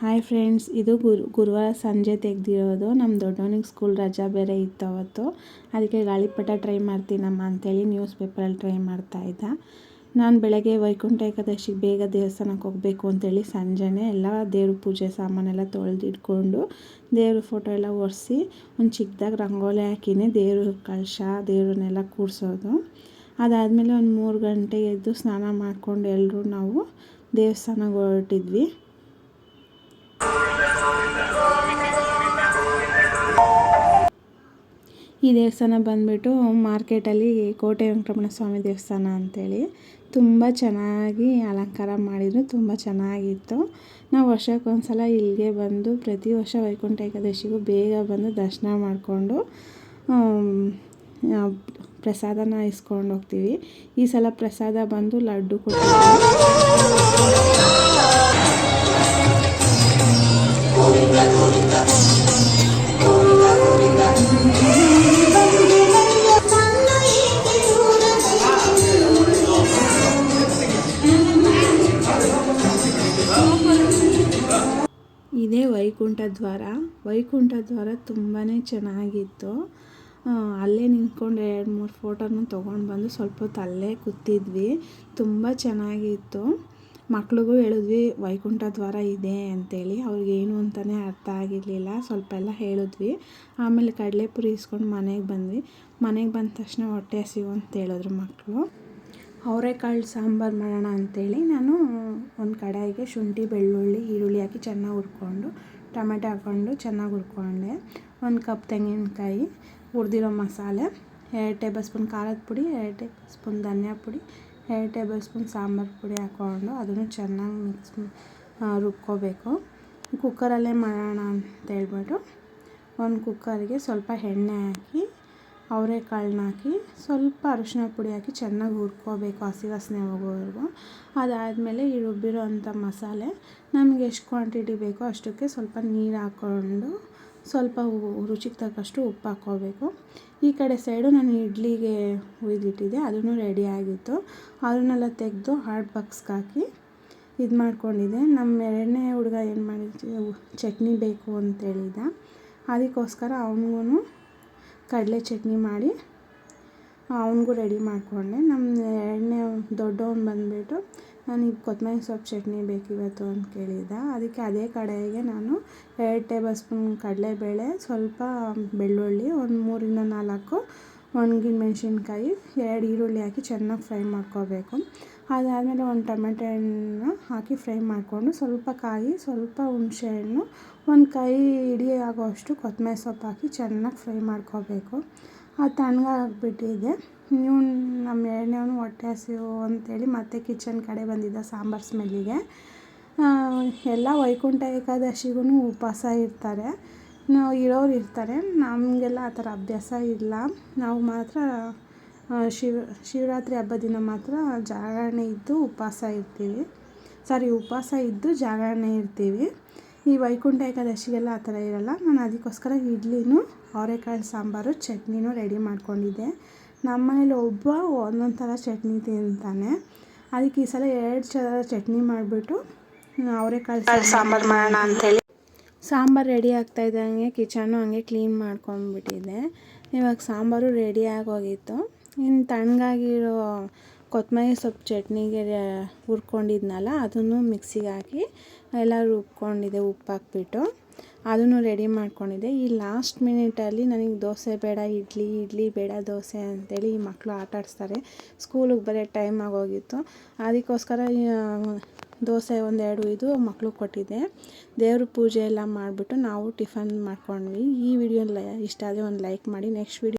Hi friends, ಇದು ಗುರು, ಗುರುವಾರ ಸಂಜೆ ತೆಗೆದಿರೋದು ನಮ್ಮ ದೊಡ್ಡವನಿಗೆ ಸ್ಕೂಲ್ ರಜಾ ಬೇರೆ ಇತ್ತು ಅವತ್ತು. ಅದಕ್ಕೆ ಗಾಳಿಪಟ ಟ್ರೈ ಮಾಡ್ತೀನಮ್ಮ ಅಂಥೇಳಿ ನ್ಯೂಸ್ ಪೇಪರಲ್ಲಿ ಟ್ರೈ ಮಾಡ್ತಾ ಇದ್ದ. ನಾನು ಬೆಳಗ್ಗೆ ವೈಕುಂಠ ಏಕಾದಶಿಗೆ ಬೇಗ ದೇವಸ್ಥಾನಕ್ಕೆ ಹೋಗಬೇಕು ಅಂತೇಳಿ ಸಂಜೆನೇ ಎಲ್ಲ ದೇವ್ರ ಪೂಜೆ ಸಾಮಾನೆಲ್ಲ ತೊಳೆದಿಟ್ಕೊಂಡು ದೇವ್ರ ಫೋಟೋ ಎಲ್ಲ ಒರೆಸಿ ಒಂದು ಚಿಕ್ಕದಾಗಿ ರಂಗೋಲಿ ಹಾಕಿನೇ, ದೇವ್ರ ಕಳಶ, ದೇವ್ರನ್ನೆಲ್ಲ ಕೂರಿಸೋದು. ಅದಾದಮೇಲೆ ಒಂದು ಮೂರು ಗಂಟೆ ಎದ್ದು ಸ್ನಾನ ಮಾಡಿಕೊಂಡು ಎಲ್ಲರೂ ನಾವು ದೇವಸ್ಥಾನಕ್ಕೆ ಹೊರಟಿದ್ವಿ. ಈ ದೇವಸ್ಥಾನ ಬಂದುಬಿಟ್ಟು ಮಾರ್ಕೆಟಲ್ಲಿ ಕೋಟೆ ವೆಂಕಟರಮಣ ಸ್ವಾಮಿ ದೇವಸ್ಥಾನ ಅಂಥೇಳಿ ತುಂಬ ಚೆನ್ನಾಗಿ ಅಲಂಕಾರ ಮಾಡಿದರು, ತುಂಬ ಚೆನ್ನಾಗಿತ್ತು. ನಾವು ವರ್ಷಕ್ಕೊಂದ್ಸಲ ಇಲ್ಲಿಗೆ ಬಂದು ಪ್ರತಿ ವರ್ಷ ವೈಕುಂಠ ಏಕಾದಶಿಗೂ ಬೇಗ ಬಂದು ದರ್ಶನ ಮಾಡಿಕೊಂಡು ಪ್ರಸಾದನ ಇಸ್ಕೊಂಡು ಹೋಗ್ತೀವಿ. ಈ ಸಲ ಪ್ರಸಾದ ಬಂದು ಲಡ್ಡು ಕೊಟ್ಟಿದ್ದೀವಿ ಇದೇ ವೈಕುಂಠ ದ್ವಾರ. ವೈಕುಂಠ ದ್ವಾರ ತುಂಬಾ ಚೆನ್ನಾಗಿತ್ತು. ಅಲ್ಲೇ ನಿಂತ್ಕೊಂಡು ಎರಡು ಮೂರು ಫೋಟೋನು ತೊಗೊಂಡು ಬಂದು ಸ್ವಲ್ಪ ಹೊತ್ತು ಅಲ್ಲೇ ಕೂತಿದ್ವಿ. ತುಂಬ ಚೆನ್ನಾಗಿತ್ತು. ಮಕ್ಳಿಗೂ ಹೇಳಿದ್ವಿ, ವೈಕುಂಠ ದ್ವಾರ ಇದೆ ಅಂತೇಳಿ. ಅವ್ರಿಗೇನು ಅಂತಲೇ ಅರ್ಥ ಆಗಿರಲಿಲ್ಲ. ಸ್ವಲ್ಪ ಎಲ್ಲ ಹೇಳಿದ್ವಿ. ಆಮೇಲೆ ಕಡಲೆಪುರಿ ಇಸ್ಕೊಂಡು ಮನೆಗೆ ಬಂದ್ವಿ. ಮನೆಗೆ ಬಂದ ತಕ್ಷಣ ಹೊಟ್ಟೆ ಹಸಿವು ಅಂತ ಹೇಳಿದ್ರು ಮಕ್ಕಳು ಅವರೆಕಾಳು ಸಾಂಬಾರು ಮಾಡೋಣ ಅಂಥೇಳಿ ನಾನು ಒಂದು ಕಡಾಯಿಗೆ ಶುಂಠಿ, ಬೆಳ್ಳುಳ್ಳಿ, ಈರುಳ್ಳಿ ಹಾಕಿ ಚೆನ್ನಾಗಿ ಹುರ್ಕೊಂಡು, ಟೊಮೆಟೊ ಹಾಕ್ಕೊಂಡು ಚೆನ್ನಾಗಿ ಹುರ್ಕೊಂಡೆ. ಒಂದು ಕಪ್ ತೆಂಗಿನಕಾಯಿ, ಹುರಿದಿರೋ ಮಸಾಲೆ, ಎರಡು ಟೇಬಲ್ ಸ್ಪೂನ್ ಖಾರದ ಪುಡಿ, ಎರಡು ಟೇಬಲ್ ಸ್ಪೂನ್ ಧನಿಯಾ ಪುಡಿ, ಎರಡು ಟೇಬಲ್ ಸ್ಪೂನ್ ಸಾಂಬಾರು ಪುಡಿ ಹಾಕ್ಕೊಂಡು ಅದನ್ನು ಚೆನ್ನಾಗಿ ಮಿಕ್ಸ್ ರುಬ್ಕೋಬೇಕು. ಕುಕ್ಕರಲ್ಲೇ ಮಾಡೋಣ ಅಂತೇಳ್ಬಿಟ್ಟು ಒಂದು ಕುಕ್ಕರ್ಗೆ ಸ್ವಲ್ಪ ಎಣ್ಣೆ ಹಾಕಿ ಅವರೆಕಾಳನ್ನ ಹಾಕಿ ಸ್ವಲ್ಪ ಅರಿಶಿನ ಪುಡಿ ಹಾಕಿ ಚೆನ್ನಾಗಿ ಹುರ್ಕೋಬೇಕು ಹಸಿ ವಾಸನೆ ಹೋಗೋವರೆಗೂ ಅದಾದಮೇಲೆ ಈ ರುಬ್ಬಿರೋ ಅಂಥ ಮಸಾಲೆ. ನಮಗೆ ಎಷ್ಟು ಕ್ವಾಂಟಿಟಿ ಬೇಕೋ ಅಷ್ಟಕ್ಕೆ ಸ್ವಲ್ಪ ನೀರು ಹಾಕ್ಕೊಂಡು ಸ್ವಲ್ಪ ರುಚಿಗೆ ತಕ್ಕಷ್ಟು ಉಪ್ಪು ಹಾಕ್ಕೋಬೇಕು ಈ ಕಡೆ ಸೈಡು ನಾನು ಇಡ್ಲಿಗೆ ಹುಯ್ದಿಟ್ಟಿದ್ದೆ ಅದೂ ರೆಡಿ ಆಗಿತ್ತು. ಅದನ್ನೆಲ್ಲ ತೆಗೆದು ಹಾರ್ಡ್ ಬಾಕ್ಸ್ಗೆ ಹಾಕಿ ಇದು ಮಾಡ್ಕೊಂಡಿದ್ದೆ. ನಮ್ಮ ಎರಡನೇ ಹುಡುಗ ಏನು ಮಾಡಿದ್ವಿ ಚಟ್ನಿ ಬೇಕು ಅಂತೇಳಿದ ಅದಕ್ಕೋಸ್ಕರ ಅವನಿಗೂ ಕಡಲೆ ಚಟ್ನಿ ಮಾಡಿ ಅವನಿಗೂ ರೆಡಿ ಮಾಡಿಕೊಂಡೆ. ನಮ್ಮ ಎರಡನೇ ದೊಡ್ಡವನು ಬಂದುಬಿಟ್ಟು ನನಗೆ ಕೊತ್ತಂಬರಿ ಸೊಪ್ಪು ಚಟ್ನಿ ಬೇಕಿವತ್ತು ಅಂತ ಕೇಳಿದ. ಅದಕ್ಕೆ ಅದೇ ಕಡೆಗೆ ನಾನು ಎರಡು ಟೇಬಲ್ ಸ್ಪೂನ್ ಕಡಲೆಬೇಳೆ, ಸ್ವಲ್ಪ ಬೆಳ್ಳುಳ್ಳಿ, ಒಂದು ಮೂರರಿಂದ ನಾಲ್ಕು ಒಣಗಿದ ಮೆಣಸಿನ್ಕಾಯಿ, ಎರಡು ಈರುಳ್ಳಿ ಹಾಕಿ ಚೆನ್ನಾಗಿ ಫ್ರೈ ಮಾಡ್ಕೋಬೇಕು. ಅದಾದಮೇಲೆ ಒಂದು ಟೊಮೆಟೊ ಹಣ್ಣು ಹಾಕಿ ಫ್ರೈ ಮಾಡಿಕೊಂಡು ಸ್ವಲ್ಪ ಕಾಯಿ, ಸ್ವಲ್ಪ ಹುಣಸೆಹಣ್ಣು ಒಂದು ಕೈ ಇಡಿ ಆಗೋಷ್ಟು ಕೊತ್ತಂಬರಿ ಸೊಪ್ಪು ಹಾಕಿ ಚೆನ್ನಾಗಿ ಫ್ರೈ ಮಾಡ್ಕೋಬೇಕು. ಅದು ತಣ್ಣಗಾಗ್ಬಿಟ್ಟಿದೆ ನೀವು ನಮ್ಮ ಎಣ್ಣೆವನು ಹೊಟ್ಟೆ ಹಸಿವು ಅಂತೇಳಿ ಮತ್ತೆ ಕಿಚನ್ ಕಡೆ ಬಂದಿದ್ದ ಸಾಂಬಾರು ಸ್ಮೆಲ್ಲಿಗೆ. ಎಲ್ಲ ವೈಕುಂಠ ಏಕಾದಶಿಗೂ ಉಪವಾಸ ಇರ್ತಾರೆ. ಇರೋರು ಇರ್ತಾರೆ ನಮಗೆಲ್ಲ ಆ ಥರ ಅಭ್ಯಾಸ ಇಲ್ಲ. ನಾವು ಮಾತ್ರ ಶಿವ ಶಿವರಾತ್ರಿ ಹಬ್ಬದ ದಿನ ಮಾತ್ರ ಜಾಗರಣೆ ಇದ್ದು ಉಪವಾಸ ಇರ್ತೀವಿ. ಸಾರಿ ಉಪವಾಸ ಇದ್ದು ಜಾಗರಣೆ ಇರ್ತೀವಿ. ಈ ವೈಕುಂಠ ಏಕಾದಶಿಗೆಲ್ಲ ಆ ಥರ ಇರಲ್ಲ. ನಾನು ಅದಕ್ಕೋಸ್ಕರ ಇಡ್ಲಿನೂ ಅವರೆಕಾಳು ಸಾಂಬಾರು ಚಟ್ನಿನೂ ರೆಡಿ ಮಾಡ್ಕೊಂಡಿದ್ದೆ. ನಮ್ಮ ಮನೇಲಿ ಒಬ್ಬ ಒಂದೊಂದು ಥರ ಚಟ್ನಿ ತಿಂತಾನೆ. ಅದಕ್ಕೆ ಈ ಸಲ ಎರಡು ಥರ ಚಟ್ನಿ ಮಾಡಿಬಿಟ್ಟು ಅವರೆಕಾಳು ಸಾಂಬಾರು ಮಾಡೋಣ ಅಂಥೇಳಿ ಸಾಂಬಾರು ರೆಡಿ ಆಗ್ತಾಯಿದ್ದಂಗೆ ಕಿಚನು ಹಂಗೆ ಕ್ಲೀನ್ ಮಾಡ್ಕೊಂಡ್ಬಿಟ್ಟಿದ್ದೆ ಇವಾಗ ಸಾಂಬಾರು ರೆಡಿ ಆಗೋಗಿತ್ತು. ಇನ್ನು ತಣ್ಣಗಾಗಿರೋ ಕೊತ್ತಂಬರಿ ಸೊಪ್ಪು ಚಟ್ನಿಗೆ ಹುರ್ಕೊಂಡಿದ್ನಲ್ಲ, ಅದನ್ನು ಮಿಕ್ಸಿಗೆ ಹಾಕಿ ಎಲ್ಲ ರುಬ್ಕೊಂಡಿದ್ದೆ ಉಪ್ಪು ಹಾಕ್ಬಿಟ್ಟು. ಅದನ್ನು ರೆಡಿ ಮಾಡ್ಕೊಂಡಿದ್ದೆ ಈ ಲಾಸ್ಟ್ ಮಿನಿಟಲ್ಲಿ ನನಗೆ ದೋಸೆ ಬೇಡ, ಇಡ್ಲಿ ಇಡ್ಲಿ ಬೇಡ, ದೋಸೆ ಅಂತೇಳಿ ಈ ಮಕ್ಕಳು ಆಟ ಆಡಿಸ್ತಾರೆ ಸ್ಕೂಲಿಗೆ ಬರೋ ಟೈಮ್ ಆಗೋಗಿತ್ತು. ಅದಕ್ಕೋಸ್ಕರ ದೋಸೆ ಒಂದೆರಡು ಇದು ಮಕ್ಕಳಿಗೆ ಕೊಟ್ಟಿದ್ದೆ. ದೇವ್ರ ಪೂಜೆ ಎಲ್ಲ ಮಾಡಿಬಿಟ್ಟು ನಾವು ಟಿಫನ್ ಮಾಡ್ಕೊಂಡ್ವಿ. ಈ ವಿಡಿಯೋ ಇಷ್ಟ ಆದರೆ ಒಂದು ಲೈಕ್ ಮಾಡಿ. Next video